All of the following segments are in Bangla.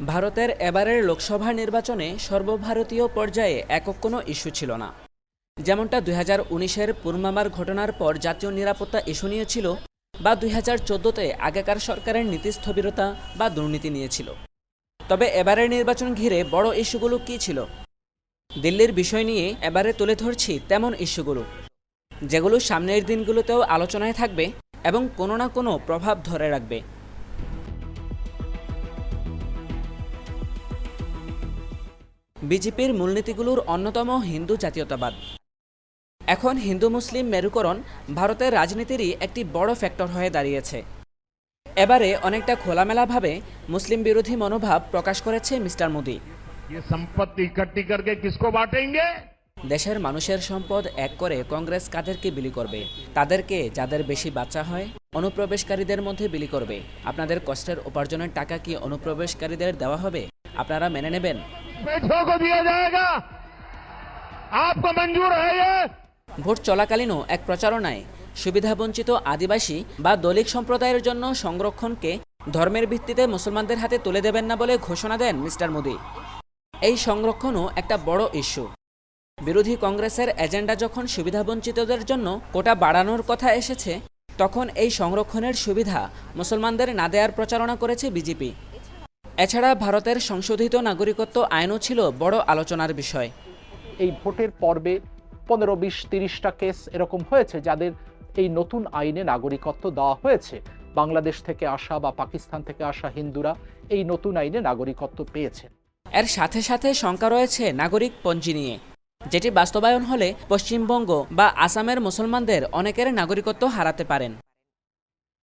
ভারতের এবারের লোকসভা নির্বাচনে সর্বভারতীয় পর্যায়ে একক কোনো ইস্যু ছিল না। যেমনটা দুই হাজার উনিশের পুলমামার ঘটনার পর জাতীয় নিরাপত্তা ইস্যু নিয়েছিল বা দুই হাজার চোদ্দোতে আগেকার সরকারের নীতি স্থবিরতা বা দুর্নীতি নিয়েছিল। তবে এবারের নির্বাচন ঘিরে বড় ইস্যুগুলো কী ছিল? দিল্লির বিষয় নিয়ে এবারে তুলে ধরছি তেমন ইস্যুগুলো। যেগুলো সামনের দিনগুলোতেও আলোচনায় থাকবে এবং কোনো না কোনো প্রভাব ধরে রাখবে। বিজেপির মূলনীতিগুলোর অন্যতম হিন্দু জাতীয়তাবাদ। এখন হিন্দু মুসলিম মেরুকরণ ভারতের রাজনীতিরই একটি বড় ফ্যাক্টর হয়ে দাঁড়িয়েছে। এবারে অনেকটা খোলামেলাভাবে মুসলিম বিরোধী মনোভাব প্রকাশ করেছে মিস্টার মোদি। দেশের মানুষের সম্পদ এক করে কংগ্রেস কাদেরকে বিলি করবে? তাদেরকে যাদের বেশি বাচ্চা হয় অনুপ্রবেশকারীদের মধ্যে বিলি করবে? আপনাদের কষ্টের উপার্জনের টাকা কি অনুপ্রবেশকারীদের দেওয়া হবে? আপনারা মেনে নেবেন? बैठों को दिया जाएगा आपको मंजूर है ये ভোট চলাকালীনও এক প্রচারণায় সুবিধাবঞ্চিত আদিবাসী বা দলিত সম্প্রদায়ের জন্য সংরক্ষণকে ধর্মের ভিত্তিতে মুসলমানদের হাতে তুলে দেবেন না বলে ঘোষণা দেন মিস্টার মোদি এই সংরক্ষণও একটা বড় ইস্যু বিরোধী কংগ্রেসের এজেন্ডা যখন সুবিধাবঞ্চিতদের জন্য কোটা বাড়ানোর কথা এসেছে তখন এই সংরক্ষণের সুবিধা মুসলমানদের না দেওয়ার প্রচারণা করেছে বিজেপি এছাড়া ভারতের সংশোধিত নাগরিকত্ব আইনও ছিল বড় আলোচনার বিষয়। এই ভোটের পর্বে পনেরো বিশ তিরিশটা কেস এরকম হয়েছে যাদের এই নতুন আইনে নাগরিকত্ব দেওয়া হয়েছে। বাংলাদেশ থেকে আসা বা পাকিস্তান থেকে আসা হিন্দুরা এই নতুন আইনে নাগরিকত্ব পেয়েছে। এর সাথে সাথে শঙ্কা রয়েছে নাগরিক পঞ্জি নিয়ে। যেটি বাস্তবায়ন হলে পশ্চিমবঙ্গ বা আসামের মুসলমানদের অনেকের নাগরিকত্ব হারাতে পারেন।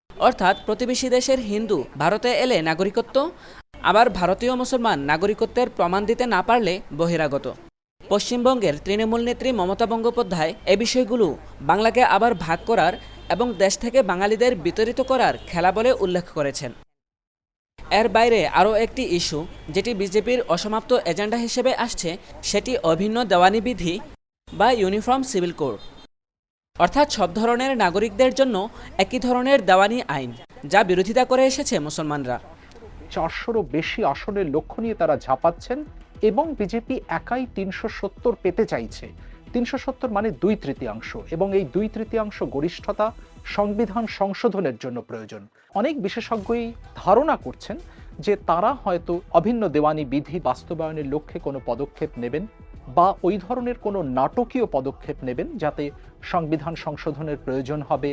অর্থাৎ প্রতিবেশী দেশের হিন্দু ভারতে এলে নাগরিকত্ব আবার ভারতীয় মুসলমান নাগরিকত্বের প্রমাণ দিতে না পারলে বহিরাগত। পশ্চিমবঙ্গের তৃণমূল নেত্রী মমতা বন্দ্যোপাধ্যায় এ বিষয়গুলো বাংলাকে আবার ভাগ করার এবং দেশ থেকে বাঙালিদের বিতরিত করার খেলা বলে উল্লেখ করেছেন। এর বাইরে আরও একটি ইস্যু, যেটি বিজেপির অসমাপ্ত এজেন্ডা হিসেবে আসছে, সেটি অভিন্ন দেওয়ানি বিধি বা ইউনিফর্ম সিভিল কোড। অর্থাৎ সব ধরনের নাগরিকদের জন্য একই ধরনের দেওয়ানি আইন, যা বিরোধিতা করে এসেছে মুসলমানরা। চারশোরও বেশি আসনের লক্ষ্য নিয়ে তারা ঝাঁপাচ্ছেন এবং বিজেপি একাই তিনশো সত্তর পেতে চাইছে। তিনশো সত্তর মানে দুই তৃতীয়াংশ এবং এই দুই তৃতীয়াংশ গরিষ্ঠতা সংবিধান সংশোধনের জন্য প্রয়োজন। অনেক বিশেষজ্ঞই ধারণা করছেন যে তারা হয়তো অভিন্ন দেওয়ানি বিধি বাস্তবায়নের লক্ষ্যে কোনো পদক্ষেপ নেবেন বা ওই ধরনের কোনো নাটকীয় পদক্ষেপ নেবেন যাতে সংবিধান সংশোধনের প্রয়োজন হবে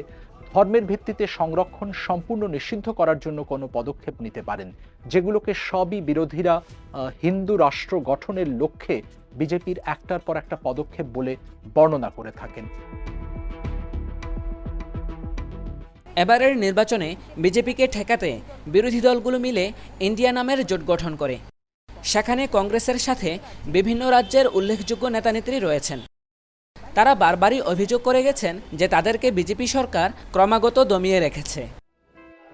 ধর্মের ভিত্তিতে সংরক্ষণ সম্পূর্ণ নিষিদ্ধ করার জন্য কোনো পদক্ষেপ নিতে পারেন। যেগুলোকে সবই বিরোধীরা হিন্দু রাষ্ট্র গঠনের লক্ষ্যে বিজেপির একটার পর একটা পদক্ষেপ বলে বর্ণনা করে থাকেন। এবারের নির্বাচনে বিজেপিকে ঠেকাতে বিরোধী দলগুলো মিলে ইন্ডিয়া নামের জোট গঠন করে। সেখানে কংগ্রেসের সাথে বিভিন্ন রাজ্যের উল্লেখযোগ্য নেতানেত্রী রয়েছেন। তারা বারবারই অভিযোগ করে গেছেন যে তাদেরকে বিজেপি সরকার ক্রমাগত দমিয়ে রেখেছে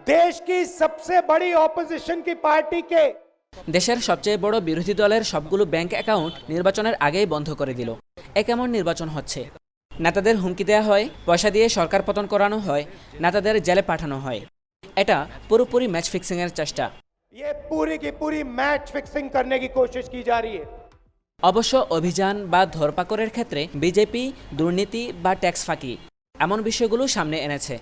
देश की सबसे बड़ी ऑपोजिशन की पार्टी के দেশের সবচেয়ে বড় বিরোধী দলের সবগুলো ব্যাংক অ্যাকাউন্ট নির্বাচনের আগেই বন্ধ করে দিল এ কেমন নির্বাচন হচ্ছে নেতাদের হুমকি দেওয়া হয় পয়সা দিয়ে সরকার পতন করানো হয় নেতাদের জেলে পাঠানো হয় এটা পুরোপুরি ম্যাচ ফিক্সিংয়ের চেষ্টা ये पूरी की पूरी मैच फिक्सिंग करने की कोशिश की जा रही है অবশ্য অভিযান বা ধরপাকড়ের ক্ষেত্রে বিজেপি দুর্নীতি বা ট্যাক্স ফাঁকি, এমন বিষয়গুলো সামনে এনেছে।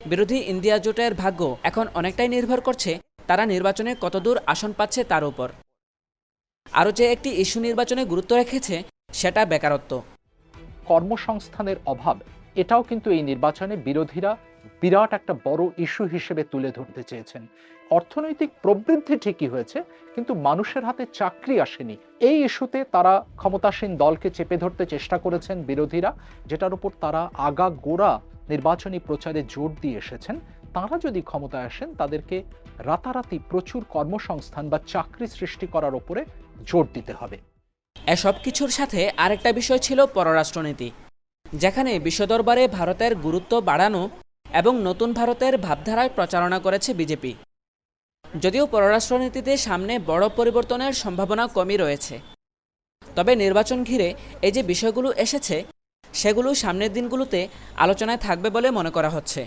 বিরোধী ইন্ডিয়া জোটের ভাগ্য এখন অনেকটাই নির্ভর করছে তারা নির্বাচনে কতদূর আসন পাচ্ছে তার উপর। আরও যে একটি ইস্যু নির্বাচনে গুরুত্ব রেখেছে, সেটা বেকারত্ব। কর্মসংস্থানের অভাব, এটাও কিন্তু এই নির্বাচনে বিরোধীরা বিরাট একটা বড় ইস্যু হিসেবে তুলে ধরতে চেয়েছেন। অর্থনৈতিক প্রবৃদ্ধি ঠিকই হয়েছে, কিন্তু মানুষের হাতে চাকরি আসেনি। এই ইস্যুতে তারা ক্ষমতাসীন দলকে চেপে ধরতে চেষ্টা করেছেন বিরোধীরা, যেটার উপর তারা আগা গোড়া নির্বাচনী প্রচারে জোর দিয়ে এসেছেন। তারা যদি ক্ষমতায় আসেন, তাদেরকে রাতারাতি প্রচুর কর্মসংস্থান বা চাকরি সৃষ্টি করার উপরে জোর দিতে হবে। এসব কিছুর সাথে আরেকটা বিষয় ছিল পররাষ্ট্রনীতি, যেখানে বিশ্ব দরবারে ভারতের গুরুত্ব বাড়ানো এবং নতুন ভারতের ভাবধারায় প্রচারণা করেছে বিজেপি। যদিও পররাষ্ট্রনীতিতে সামনে বড় পরিবর্তনের সম্ভাবনা কমই রয়েছে। তবে নির্বাচন ঘিরে এই যে বিষয়গুলো এসেছে, সেগুলো সামনের দিনগুলোতে আলোচনায় থাকবে বলে মনে করা হচ্ছে।